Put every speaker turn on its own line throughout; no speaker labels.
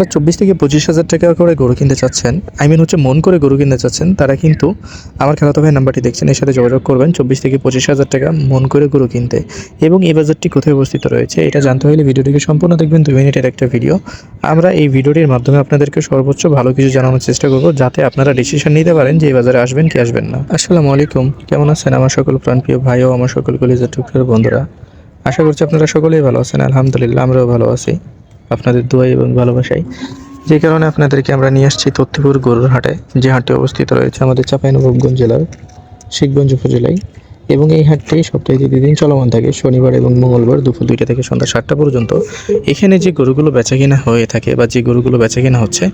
বা চব্বিশ থেকে পঁচিশ হাজার টাকা করে গরু কিনতে চাচ্ছেন আই মিন হচ্ছে মন করে গরু কিনতে চাচ্ছেন, তারা কিন্তু আমার খেলাতো ভাই নাম্বারটি দেখছেন, এর সাথে যোগাযোগ করবেন, চব্বিশ থেকে পঁচিশ হাজার টাকা মন করে গরু কিনতে। এবং এই বাজারটি কোথায় অবস্থিত রয়েছে, এটা জানতে হলে ভিডিওটিকে সম্পূর্ণ দেখবেন, দুই মিনিটের একটা ভিডিও আমরা এই ভিডিওটির মাধ্যমে আপনাদেরকে সর্বোচ্চ ভালো কিছু জানানোর চেষ্টা করব, যাতে আপনারা ডিসিশন নিতে পারেন যে এই বাজারে আসবেন কি আসবেন না। আসসালামু আলাইকুম, কেমন আছেন আমার সকল প্রাণপ্রিয় ভাই ও আমার সকল কলিজার টুকটার বন্ধুরা? আশা করছি আপনারা সকলেই ভালো আছেন, আলহামদুলিল্লাহ, আমরাও ভালো আছি। আপনাদের দোয়াই এবং ভালোবাসাই যে কারণে আপনাদেরকে আমরা নিয়ে আসছি তথ্যপুর গরুর হাটে। যে হাটটি অবস্থিত রয়েছে আমাদের চাঁপাইনবাবগঞ্জ জেলার শিখগঞ্জ উপজেলায়। এবং এই হাটটি সপ্তাহে দুই দিন চলমান থাকে। শনিবার এবং মঙ্গলবার দুপুর দুইটা থেকে সন্ধ্যা সাতটা পর্যন্ত। এখানে যে গরুগুলো বেচা কিনা হয়ে থাকে বা যে গরুগুলো বেচা কিনা হচ্ছে,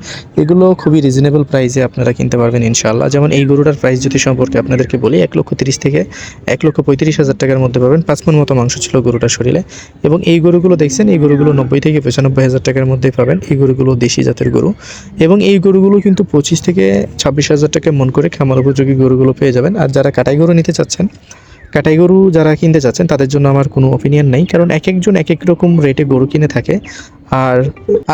এগুলো খুবই রিজনেবল প্রাইসে আপনারা কিনতে পারবেন ইনশাআল্লাহ। যেমন এই গরুটার প্রাইস যদি সম্পর্কে আপনাদেরকে বলি, এক লক্ষ তিরিশ থেকে এক লক্ষ পঁয়ত্রিশ হাজার টাকার মধ্যে পাবেন পাঁচ মন মতো মাংস ছিল গরুটার শরীরে। এবং এই গরুগুলো দেখছেন, এই গরুগুলো নব্বই থেকে পঁচানব্বই হাজার টাকার মধ্যে পাবেন। এই গরুগুলো দেশি জাতের গরু। এবং এই গরুগুলো কিন্তু পঁচিশ থেকে ছাব্বিশ হাজার টাকা মন করে খামার উপযোগী গরুগুলো পেয়ে যাবেন। আর যারা কাটাই গরু নিতে চাচ্ছেন কাটাই গরু যারা কিনতে চাচ্ছেন তাদের জন্য আমার কোনো অপিনিয়ন নেই। কারণ এক একজন এক এক রকম রেটে গরু কিনে থাকে। আর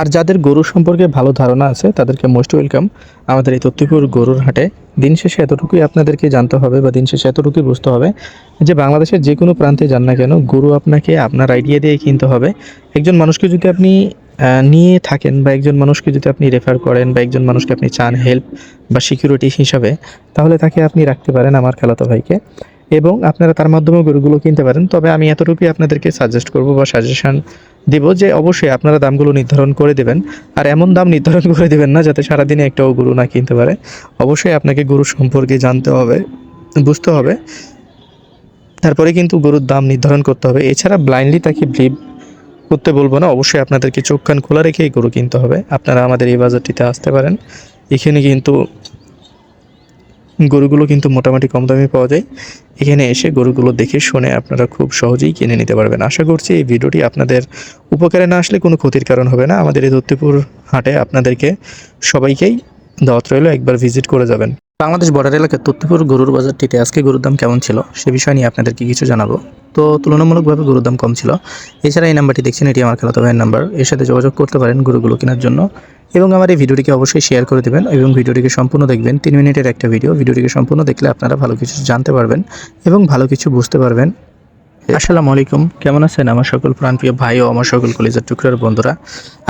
আর যাদের গরু সম্পর্কে ভালো ধারণা আছে, তাদেরকে মোস্ট ওয়েলকাম আমাদের এই তত্ত্বপুর গরুর হাটে দিন শেষে এতটুকুই আপনাদেরকে জানতে হবে বা দিন শেষে এতটুকুই বুঝতে হবে যে বাংলাদেশের যে কোনো প্রান্তে যান না কেন গরু আপনাকে আপনার আইডিয়া দিয়ে কিনতে হবে। একজন মানুষকে যদি আপনি নিয়ে থাকেন বা একজন মানুষকে যদি আপনি রেফার করেন বা একজন মানুষকে আপনি চান হেল্প বা সিকিউরিটি হিসাবে, তাহলে তাকে আপনি রাখতে পারেন আমার খেলাতো ভাইকে। এবং আপনারা তার মাধ্যমেও গরুগুলো কিনতে পারেন। তবে আমি এতটুকুই আপনাদেরকে সাজেস্ট করব বা সাজেশান দিব যে, অবশ্যই আপনারা দামগুলো নির্ধারণ করে দেবেন। আর এমন দাম নির্ধারণ করে দেবেন না যাতে সারাদিনে একটাও গরু না কিনতে পারে। অবশ্যই আপনাকে গরু সম্পর্কে জানতে হবে, বুঝতে হবে। তারপরে কিন্তু গরুর দাম নির্ধারণ করতে হবে। এছাড়া ব্লাইন্ডলি তাকে ব্লিভ করতে বলব না। অবশ্যই আপনাদেরকে চোখ কান খোলা রেখেই গরু কিনতে হবে। আপনারা আমাদের এই বাজারটিতে আসতে পারেন। এখানে কিন্তু গরুগুলো কিন্তু মোটামুটি কম দামে পাওয়া যায়। এখানে এসে গরুগুলো দেখে শুনে আপনারা খুব সহজেই কিনে নিতে পারবেন। আশা করছি এই ভিডিওটি আপনাদের উপকারে না আসলে কোনো ক্ষতির কারণ হবে না। আমাদের এই দত্তিপুর হাটে আপনাদেরকে সবাইকেই দাওয়াত রইল। একবার ভিজিট করে যাবেন। বাংলাদেশ বর্ডার এলাকার তথ্যপুর গরুর বাজারটিতে আজকে গরুর দাম কেমন ছিল সে বিষয় নিয়ে আপনাদেরকে কিছু জানাব। তো তুলনামূলকভাবে গরুর দাম কম ছিল। এছাড়া এই নাম্বারটি দেখছেন, এটি আমার খেলাতো ভাইয়ের নাম্বার। এর সাথে যোগাযোগ করতে পারেন গরুগুলো কেনার জন্য। এবং আমার এই ভিডিওটিকে অবশ্যই শেয়ার করে দেবেন এবং ভিডিওটিকে সম্পূর্ণ দেখবেন। তিন মিনিটের একটা ভিডিও। ভিডিওটিকে সম্পূর্ণ দেখলে আপনারা ভালো কিছু জানতে পারবেন এবং ভালো কিছু বুঝতে পারবেন। আসসালামু আলাইকুম। কেমন আছেন আমার সকল প্রাণপ্রিয় ভাই ও আমার সকল কলেজের টুকরার বন্ধুরা?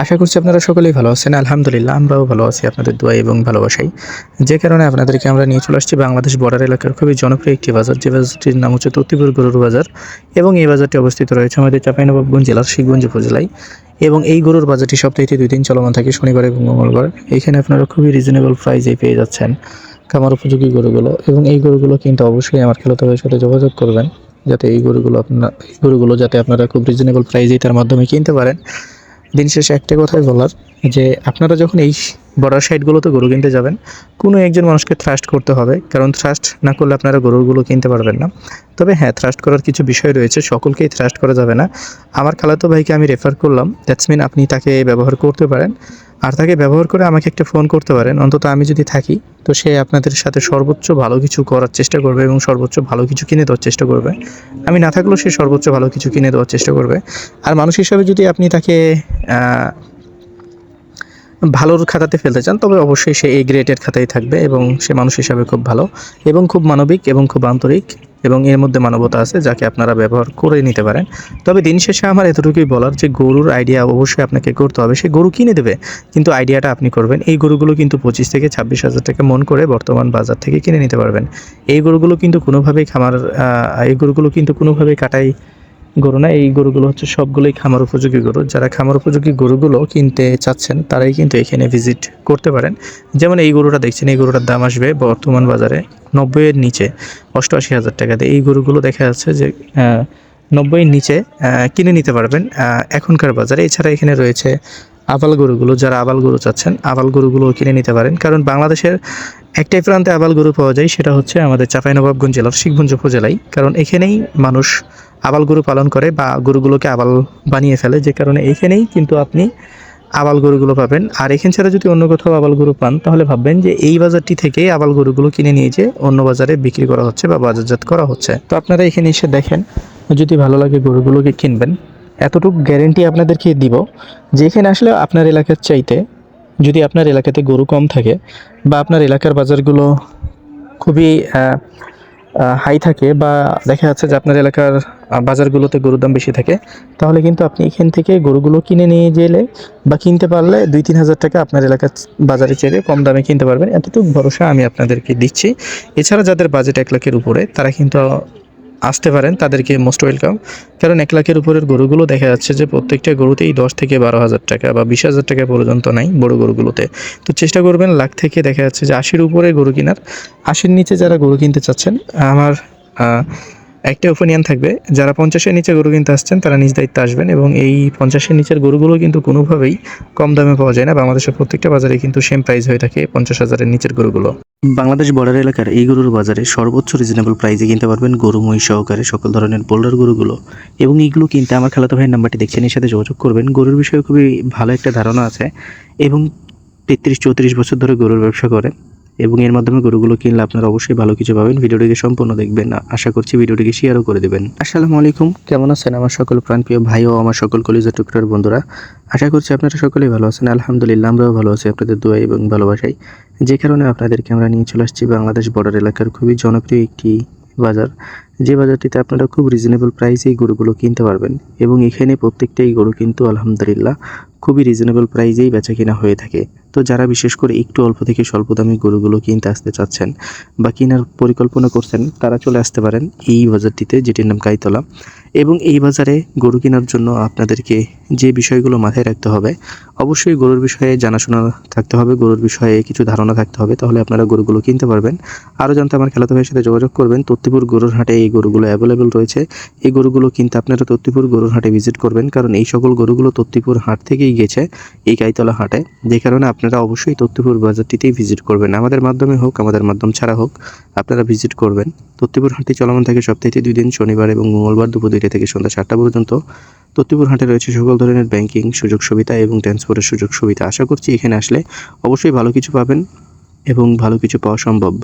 আশা করছি আপনারা সকলেই ভালো আছেন। আলহামদুলিল্লাহ, আমরাও ভালো আছি আপনাদের দোয়া এবং ভালোবাসাই। যে কারণে আপনাদেরকে আমরা নিয়ে চলে আসছি বাংলাদেশ বর্ডার এলাকার খুবই জনপ্রিয় একটি বাজার, যে বাজারটির নাম হচ্ছে তত্তিপুর গরুর বাজার এবং এই বাজারটি অবস্থিত রয়েছে আমাদের চাঁপাইনবাবগঞ্জ জেলার শিখগঞ্জ উপজেলায় এবং এই গরুর বাজারটি সপ্তাহে দুই দিন চলমান থাকে শনিবার এবং মঙ্গলবার। এখানে আপনারা খুবই রিজনেবল প্রাইসে পেয়ে যাচ্ছেন খামার উপযোগী গরুগুলো এবং এই গরুগুলো কিন্তু অবশ্যই আমার ভাইয়ের সাথে যোগাযোগ করবেন। যাতে এই গরুগুলো আপনার এই গরুগুলো যাতে আপনারা খুব রিজনেবল প্রাইসেই তার মাধ্যমে কিনতে পারেন। দিন শেষে একটা কথাই বলার, যে আপনারা যখন এই বর্ডার সাইডগুলোতে গরু কিনতে যাবেন, কোনো একজন মানুষকে থ্রাস্ট করতে হবে, কারণ থ্রাস্ট না করলে আপনারা গরুগুলো কিনতে পারবেন না। তবে হ্যাঁ থ্রাস্ট করার কিছু বিষয় রয়েছে, সকলকেই থ্রাস্ট করা যাবে না। আমার খালাতো ভাইকে আমি রেফার করলাম দ্যাটস মিন আপনি তাকে ব্যবহার করতে পারেন। আর তাকে ব্যবহার করে আমাকে একটা ফোন করতে পারেন। অন্তত আমি যদি থাকি, তো সে আপনাদের সাথে সর্বোচ্চ ভালো কিছু করার চেষ্টা করবে এবং সর্বোচ্চ ভালো কিছু কিনে দেওয়ার চেষ্টা করবে। আমি না থাকলেও সে সর্বোচ্চ ভালো কিছু কিনে দেওয়ার চেষ্টা করবে। আর মানুষ হিসাবে যদি আপনি তাকে ভালোর খাতাতে ফেলতে চান, তবে অবশ্যই সে এই গ্রেডের খাতায় থাকবে এবং সে মানুষ হিসাবে খুব ভালো এবং খুব মানবিক এবং খুব আন্তরিক। এবং এর মধ্যে মানবতা আছে যাকে আপনারা ব্যবহার করে নিতে পারেন। তবে দিন শেষে আমার এতটুকুই বলার যে গরুর আইডিয়া অবশ্যই আপনাকে করতে হবে। সে গরু কিনে দেবে, কিন্তু আইডিয়াটা আপনি করবেন। এই গরুগুলো কিন্তু পঁচিশ থেকে ছাব্বিশ হাজার টাকা মন করে বর্তমান বাজার থেকে কিনে নিতে পারবেন। এই গরুগুলো কিন্তু কোনোভাবেই খামার এই গরুগুলো কিন্তু কোনোভাবেই কাটাই গরু না, এই গরুগুলো হচ্ছে সবগুলোই খামার উপযোগী গরু। যারা খামার উপযোগী গরুগুলো কিনতে চাচ্ছেন, তারাই কিন্তু এখানে ভিজিট করতে পারেন। যেমন এই গরুটা দেখছেন, এই গরুটার দাম আসবে বর্তমান বাজারে নব্বইয়ের নিচে, অষ্টআশি হাজার টাকা দিয়ে। এই গরুগুলো দেখা যাচ্ছে যে নব্বইয়ের নিচে কিনে নিতে পারবেন এখনকার বাজারে। এছাড়া এখানে রয়েছে আবাল গরুগুলো। যারা আবাল গরু চাচ্ছেন, আবাল গরুগুলো কিনে নিতে পারেন। কারণ বাংলাদেশের একটাই প্রান্তে আবাল গরু পাওয়া যায়, সেটা হচ্ছে আমাদের চাঁপাইনবাবগঞ্জ জেলার শিখগঞ্জ উপজেলায়। কারণ এখানেই মানুষ আবাল গরু পালন করে বা গরুগুলোকে আবাল বানিয়ে ফেলে যে কারণে এইখানেই কিন্তু আপনি আবাল গরুগুলো পাবেন। আর এখান ছাড়া যদি অন্য কোথাও আবাল গরু পান, তাহলে ভাববেন যে এই বাজারটি থেকেই আবাল গরুগুলো কিনে নিয়ে যে অন্য বাজারে বিক্রি করা হচ্ছে বা বাজারজাত করা হচ্ছে। তো আপনারা এখানে এসে দেখেন, যদি ভালো লাগে গরুগুলোকে কিনবেন, এতটুকু গ্যারেন্টি আপনাদেরকে দিব যে এখানে আসলে আপনার এলাকার চাইতে, যদি আপনার এলাকাতে গরু কম থাকে বা আপনার এলাকার বাজারগুলো খুবই হাই থাকে বা দেখা যাচ্ছে যে আপনার এলাকার বাজারগুলোতে গরুর দাম বেশি থাকে, তাহলে কিন্তু আপনি এখান থেকে গরুগুলো কিনে নিয়ে গেলে বা কিনতে পারলে দুই তিন হাজার টাকা আপনার এলাকার বাজারে চেয়ে কম দামে কিনতে পারবেন। এতটুকু ভরসা আমি আপনাদেরকে দিচ্ছি। এছাড়া যাদের বাজেট এক লাখের উপরে, তারা কিন্তু আসতে পারেন, তাদেরকে মোস্ট ওয়েলকাম কারণ এক লাখের উপরের গরুগুলো দেখা যাচ্ছে যে প্রত্যেকটা গরুতেই দশ থেকে বারো হাজার টাকা বা বিশ হাজার টাকা পর্যন্ত নাই বড় গরুগুলোতে। তো চেষ্টা করবেন লাখ থেকে দেখা যাচ্ছে যে আশির উপরে গরু কেনার। আশির নিচে যারা গরু কিনতে চাচ্ছেন, আমার একটা ওপিনিয়ন থাকবে, যারা পঞ্চাশের নিচে গরু কিনতে আসছেন, তারা নিজ দায়িত্বে আসবেন এবং এই পঞ্চাশের নিচের গরুগুলো কিন্তু কোনোভাবেই কম দামে পাওয়া যায় না। বাংলাদেশের প্রত্যেকটা বাজারে কিন্তু সেম প্রাইস হয়ে থাকে পঞ্চাশ হাজারের নিচের গরুগুলো।
বাংলাদেশ বর্ডার এলাকার এই গরুর বাজারে সর্বোচ্চ রিজনেবল প্রাইসে কিনতে পারবেন গরু মহিষ সহকারে সকল ধরনের বোল্ডার গরুগুলো। এবং এইগুলো কিনতে আমার খালাতো ভাইয়ের নাম্বারটি দেখছেন এর সাথে যোগাযোগ করবেন। গরুর বিষয়ে খুবই ভালো একটা ধারণা আছে এবং তেত্রিশ চৌত্রিশ বছর ধরে গরুর ব্যবসা করেন। এবং এর মাধ্যমে গরুগুলো কিনলে আপনারা অবশ্যই ভালো কিছু পাবেন। ভিডিওটিকে সম্পূর্ণ দেখবেন না। আশা করছি ভিডিওটিকে শেয়ারও করে দেবেন। আসসালামু আলাইকুম। কেমন আছেন আমার সকল প্রাণপ্রিয় ভাই ও আমার সকল কলিজা টুকরার বন্ধুরা? আশা করছি আপনারা সকলেই ভালো আছেন। আলহামদুলিল্লাহ, আমরাও ভালো আছি। আপনাদের দোয়া এবং ভালোবাসাই। যে কারণে আপনাদেরকে আমরা নিয়ে চলে আসছি বাংলাদেশ বর্ডার এলাকার খুবই জনপ্রিয় একটি বাজার। যে বাজারটিতে আপনারা খুব রিজনেবল প্রাইসে এই গরুগুলো কিনতে পারবেন এবং এখানে প্রত্যেকটাই গরু কিন্তু আলহামদুলিল্লাহ খুবই রিজনেবল প্রাইসেই বেচা কেনা হয়ে থাকে। তো যারা বিশেষ করে একটু অল্প থেকে স্বল্প দামি গরুগুলো কিনতে আসতে চাচ্ছেন বা কেনার পরিকল্পনা করছেন, তারা চলে আসতে পারেন এই বাজারটিতে, যেটির নাম কাইতলা। এবং এই বাজারে গরু কেনার জন্য আপনাদেরকে যে বিষয়গুলো মাথায় রাখতে হবে, অবশ্যই গরুর বিষয়ে জানাশোনা থাকতে হবে, গরুর বিষয়ে কিছু ধারণা থাকতে হবে, তাহলে আপনারা গরুগুলো কিনতে পারবেন। আরও জানতে আমার ভাইয়ের সাথে যোগাযোগ করবেন তত্তিপুর গরুর হাটে এই গরুগুলো অ্যাভেলেবেল রয়েছে। এই গরুগুলো কিন্তু আপনারা তত্তিপুর গরুর হাটে ভিজিট করবেন, কারণ এই সকল গরুগুলো তত্তিপুর হাট থেকেই গেছে এই কাইতলা হাটে। যে কারণে আপনারা অবশ্যই তত্তিপুর বাজারটিতেই ভিজিট করবেন। আমাদের মাধ্যমে হোক, আমাদের মাধ্যম ছাড়া হোক, আপনারা ভিজিট করবেন। তত্তিপুর হাটটি চলমান থাকে সপ্তাহে দুই দিন, শনিবার এবং মঙ্গলবার দুপুর দুইটা থেকে সন্ধ্যা চারটা পর্যন্ত। তত্তিপুর হাটে রয়েছে সকল ধরনের ব্যাংকিং সুযোগ সুবিধা এবং ট্রান্সপোর্টের সুযোগ সুবিধা। আশা করছি এখানে আসলে অবশ্যই ভালো কিছু পাবেন এবং ভালো কিছু পাওয়া সম্ভব।